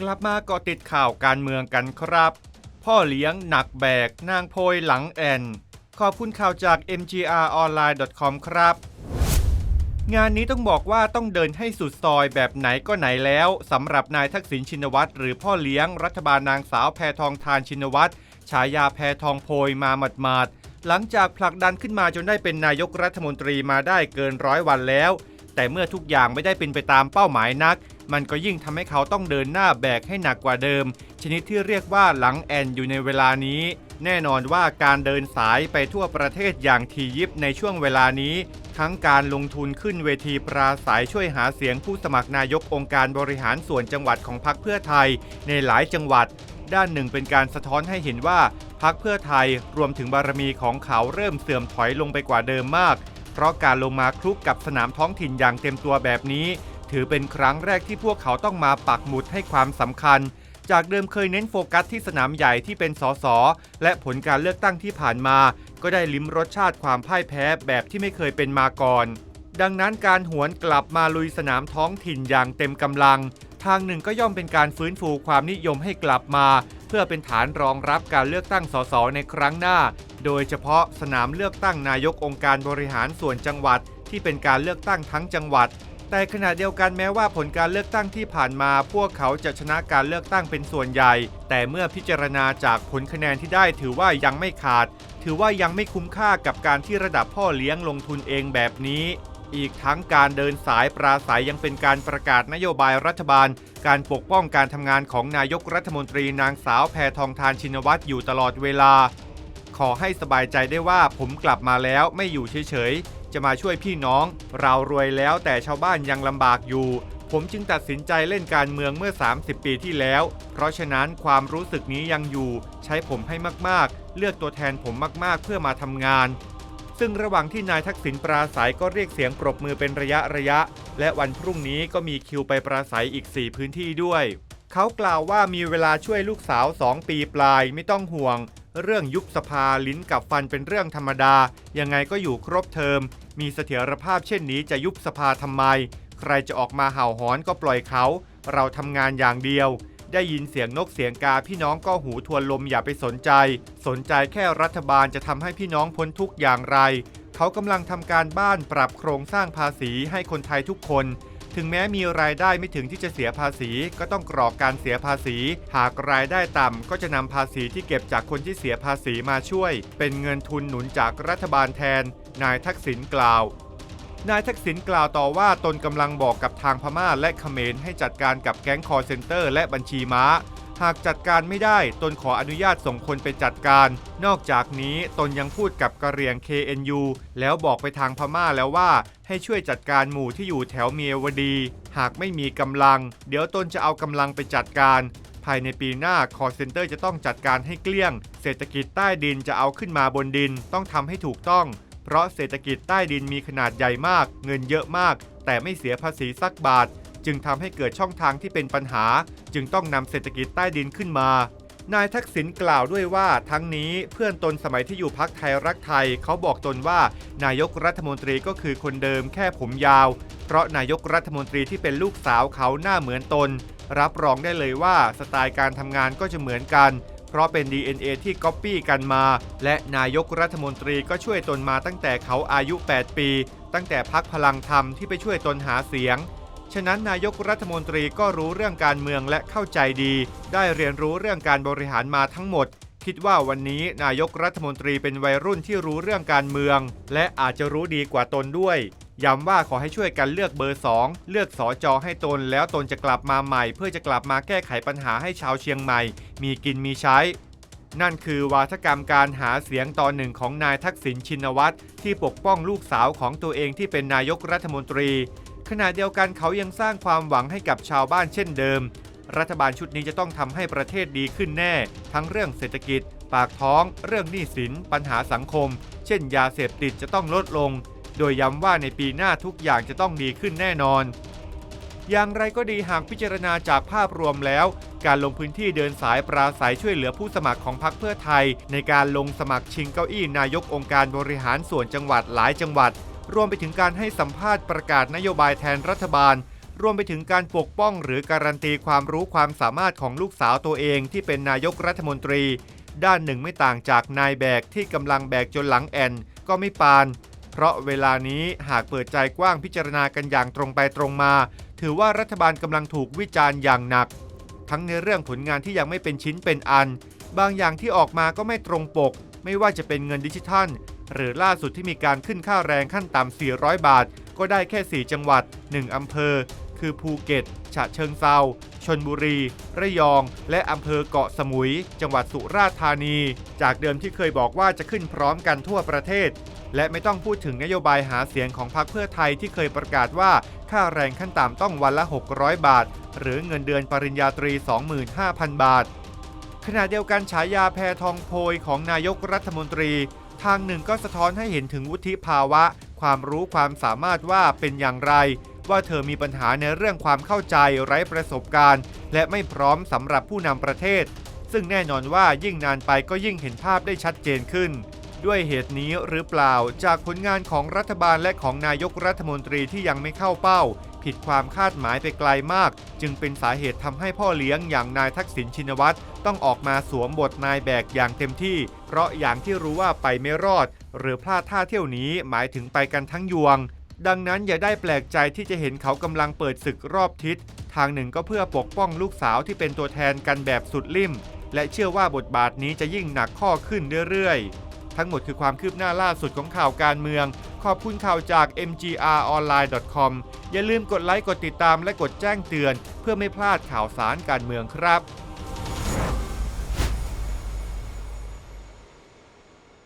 กลับมาเกาะติดข่าวการเมืองกันครับ พ่อเลี้ยงหนักแบก นางโพยหลังแอน ขอบคุณข่าวจาก mgronline.com ครับ งานนี้ต้องบอกว่าต้องเดินให้สุดซอยแบบไหนก็ไหนแล้วสำหรับนายทักษิณชินวัตรหรือพ่อเลี้ยงรัฐบาลนางสาวแพทองทานชินวัตรฉายาแพทองโพยมาหมาดๆหลังจากผลักดันขึ้นมาจนได้เป็นนายกรัฐมนตรีมาได้เกินร้อยวันแล้ว แต่เมื่อทุกอย่างไม่ได้เป็นไปตามเป้าหมายนัก มันก็ยิ่งทำให้เขาต้องเดินหน้าแบกให้หนักกว่าเดิม ชนิดที่เรียกว่าหลังแอนอยู่ในเวลานี้ แน่นอนว่าการเดินสายไปทั่วประเทศอย่างทียิบในช่วงเวลานี้ ทั้งการลงทุนขึ้นเวทีปราศัยช่วยหาเสียงผู้สมัครนายกองค์การบริหารส่วนจังหวัดของพรรคเพื่อไทย ในหลายจังหวัด ด้านหนึ่งเป็นการสะท้อนให้เห็นว่าพรรคเพื่อไทยรวมถึงบารมีของเขาเริ่มเสื่อมถอยลงไปกว่าเดิมมาก เพราะการลงมาคลุกกับสนามท้องถิ่นอย่างเต็มตัวแบบนี้ ถือเป็นครั้งแรกที่พวกเขาต้องมาปักหมุดให้ความสำคัญ จากเดิมเคยเน้นโฟกัสที่สนามใหญ่ที่เป็นสสและผลการเลือกตั้งที่ผ่านมา ก็ได้ลิ้มรสชาติความพ่ายแพ้แบบที่ไม่เคยเป็นมาก่อน ดังนั้นการหวนกลับมาลุยสนามท้องถิ่นอย่างเต็มกำลัง ทางหนึ่งก็ย่อมเป็นการฟื้นฟูความนิยมให้กลับมา เพื่อเป็นฐานรองรับการเลือกตั้งสสในครั้งหน้า โดยเฉพาะสนามเลือกตั้งนายกองค์การบริหารส่วนจังหวัด ที่เป็นการเลือกตั้งทั้งจังหวัด แต่ขณะเดียวกันแม้ว่าผลการเลือกตั้งที่ผ่านมา พวกเขาจะชนะการเลือกตั้งเป็นส่วนใหญ่ แต่เมื่อพิจารณาจากผลคะแนนที่ได้ถือว่ายังไม่ขาด ถือว่ายังไม่คุ้มค่ากับการที่ระดับพ่อเลี้ยงลงทุนเองแบบนี้อีกทั้งการเดินสายปราศัยยังเป็นการประกาศนโยบายรัฐบาล การปกป้องการทำงานของนายกรัฐมนตรีนางสาวแพทองทานชินวัตรอยู่ตลอดเวลา ขอให้สบายใจได้ว่าผมกลับมาแล้วไม่อยู่เฉยๆ จะมาช่วยพี่น้อง เรารวยแล้วแต่ชาวบ้านยังลำบากอยู่ ผมจึงตัดสินใจเล่นการเมืองเมื่อ 30 ปีที่แล้ว เพราะฉะนั้นความรู้สึกนี้ยังอยู่ ใช้ผมให้มากๆ เลือกตัวแทนผมมากๆ เพื่อมาทำงาน ซึ่งระหว่างที่นายทักษิณปราศัยก็เรียกเสียงปรบมือเป็นระยะระยะ และวันพรุ่งนี้ก็มีคิวไปปราศัยอีก 4 พื้นที่ด้วย เขากล่าวว่ามีเวลาช่วยลูกสาว 2 ปีปลายไม่ต้องห่วง เรื่องยุบสภาลิ้นกับฟันเป็นเรื่องธรรมดา ยังไงก็อยู่ครบเทอม มีเสถียรภาพเช่นนี้จะยุบสภาทำไม ใครจะออกมาเห่าหอนก็ปล่อยเขา เราทำงานอย่างเดียว ได้ยินเสียงนกเสียงกาพี่น้องก็หูทวนลมอย่าไปสนใจ สนใจแค่รัฐบาลจะทำให้พี่น้องพ้นทุกอย่างไร เขากำลังทำการบ้านปรับโครงสร้างภาษีให้คนไทยทุกคน ถึงแม้มีรายได้ไม่ถึงที่จะเสียภาษี ก็ต้องกรอกการเสียภาษี หากรายได้ต่ำก็จะนำภาษีที่เก็บจากคนที่เสียภาษีมาช่วย เป็นเงินทุนหนุนจากรัฐบาลแทน นายทักษิณกล่าว นายทักษิณกล่าวต่อว่าตนกำลังบอกกับทางพม่าและเขมรให้จัดการกับแก๊งคอร์เซนเตอร์ และบัญชีม้า หากจัดการไม่ได้ตนขออนุญาตส่งคนไปจัดการ นอกจากนี้ตนยังพูดกับกะเหรี่ยง KNU แล้วบอกไปทางพม่าแล้วว่า ให้ช่วยจัดการหมู่ที่อยู่แถวเมียวดี หากไม่มีกำลัง เดี๋ยวตนจะเอากำลังไปจัดการ ภายในปีหน้าคอร์เซนเตอร์จะต้องจัดการให้เกลี้ยง เศรษฐกิจใต้ดินจะเอาขึ้นมาบนดินต้องทำให้ถูกต้อง เพราะเศรษฐกิจใต้ดินมีขนาดใหญ่มาก เงินเยอะมาก แต่ไม่เสียภาษีสักบาท จึงทำให้เกิดช่องทางที่เป็นปัญหา จึงต้องนำเศรษฐกิจใต้ดินขึ้นมา นายทักษิณกล่าวด้วยว่าทั้งนี้เพื่อนตนสมัยที่อยู่พักไทยรักไทย เขาบอกตนว่า นายกรัฐมนตรีก็คือคนเดิมแค่ผมยาว เพราะนายกรัฐมนตรีที่เป็นลูกสาวเขาหน้าเหมือนตน รับรองได้เลยว่าสไตล์การทำงานก็จะเหมือนกันเพราะเป็น DNA ที่ก๊อปปี้กันมา และนายกรัฐมนตรีก็ช่วยตนมาตั้งแต่เขาอายุ 8 ปี ตั้งแต่พักพลังธรรมที่ไปช่วยตนหาเสียง ฉะนั้นนายกรัฐมนตรีก็รู้เรื่องการเมืองและเข้าใจดี ได้เรียนรู้เรื่องการบริหารมาทั้งหมด คิดว่าวันนี้นายกรัฐมนตรีเป็นวัยรุ่นที่รู้เรื่องการเมือง และอาจจะรู้ดีกว่าตนด้วยย้ำว่าขอให้ช่วยกันเลือกเบอร์ 2 เลือกสอจอให้ตนแล้วตนจะกลับมาใหม่ เพื่อจะกลับมาแก้ไขปัญหาให้ชาวเชียงใหม่ มีกินมีใช้ นั่นคือวาทกรรมการหาเสียงตอนหนึ่งของนายทักษิณชินวัตรที่ปกป้องลูกสาวของตัวเองที่เป็นนายกรัฐมนตรี ขณะเดียวกันเขายังสร้างความหวังให้กับชาวบ้านเช่นเดิม รัฐบาลชุดนี้จะต้องทำให้ประเทศดีขึ้นแน่ ทั้งเรื่องเศรษฐกิจ ปากท้อง เรื่องหนี้สิน ปัญหาสังคม เช่น ยาเสพติดจะต้องลดลง โดยย้ำว่าในปีหน้าทุกอย่างจะต้องดีขึ้นแน่นอน อย่างไรก็ดีหากพิจารณาจากภาพรวมแล้ว การลงพื้นที่เดินสายปราศัยช่วยเหลือผู้สมัครของพรรคเพื่อไทย ในการลงสมัครชิงเก้าอี้นายกองค์การบริหารส่วนจังหวัดหลายจังหวัด รวมไปถึงการให้สัมภาษณ์ประกาศนโยบายแทนรัฐบาล รวมไปถึงการปกป้องหรือการันตีความรู้ความสามารถของลูกสาวตัวเองที่เป็นนายกรัฐมนตรี ด้านหนึ่งไม่ต่างจากนายแบกที่กำลังแบกจนหลังแอนก็ไม่ปาน เพราะเวลานี้หากเปิดใจกว้างพิจารณากันอย่างตรงไปตรงมา ถือว่ารัฐบาลกำลังถูกวิจารณ์อย่างหนัก ทั้งในเรื่องผลงานที่ยังไม่เป็นชิ้นเป็นอัน บางอย่างที่ออกมาก็ไม่ตรงปก ไม่ว่าจะเป็นเงินดิจิทัล หรือล่าสุดที่มีการขึ้นค่าแรงขั้นต่ำ 400 บาท ก็ได้แค่ 4 จังหวัด 1 อำเภอ คือภูเก็ต ฉะเชิงเซาชนบุรี ระยอง และอำเภอเกาะสมุย จังหวัดสุราษฎร์ธานี จากเดิมที่เคยบอกว่าจะขึ้นพร้อมกันทั่วประเทศ และไม่ต้องพูดถึงนโยบายหาเสียงของพรรคเพื่อไทยที่เคยประกาศว่าค่าแรงขั้นต่ำต้องวันละ 600 บาท หรือเงินเดือนปริญญาตรี 25,000 บาทขณะเดียวกันฉายาแพทองโพยของนายกรัฐมนตรี ทางหนึ่งก็สะท้อนให้เห็นถึงวุฒิภาวะ ความรู้ความสามารถว่าเป็นอย่างไร ว่าเธอมีปัญหาในเรื่องความเข้าใจไร้ประสบการณ์ และไม่พร้อมสำหรับผู้นำประเทศ ซึ่งแน่นอนว่ายิ่งนานไปก็ยิ่งเห็นภาพได้ชัดเจนขึ้น ด้วยเหตุนี้หรือเปล่าจากผลงานของรัฐบาลและของนายกรัฐมนตรีที่ยังไม่เข้าเป้า ผิดความคาดหมายไปไกลมาก จึงเป็นสาเหตุทำให้พ่อเลี้ยงอย่างนายทักษิณชินวัตรต้องออกมาสวมบทนายแบกอย่างเต็มที่ เพราะอย่างที่รู้ว่าไปไม่รอด หรือพลาดท่าเที่ยวนี้หมายถึงไปกันทั้งยวง ดังนั้นอย่าได้แปลกใจที่จะเห็นเขากำลังเปิดศึกรอบทิศ ทางหนึ่งก็เพื่อปกป้องลูกสาวที่เป็นตัวแทนกันแบบสุดลิ่ม และเชื่อว่าบทบาทนี้จะยิ่งหนักข้อขึ้นเรื่อยๆ ทั้งหมดคือความคืบหน้าล่าสุดของข่าวการเมือง ขอบคุณข่าวจาก mgronline.com อย่าลืมกดไลค์ กดติดตามและกดแจ้งเตือน เพื่อไม่พลาดข่าวสารการเมืองครับ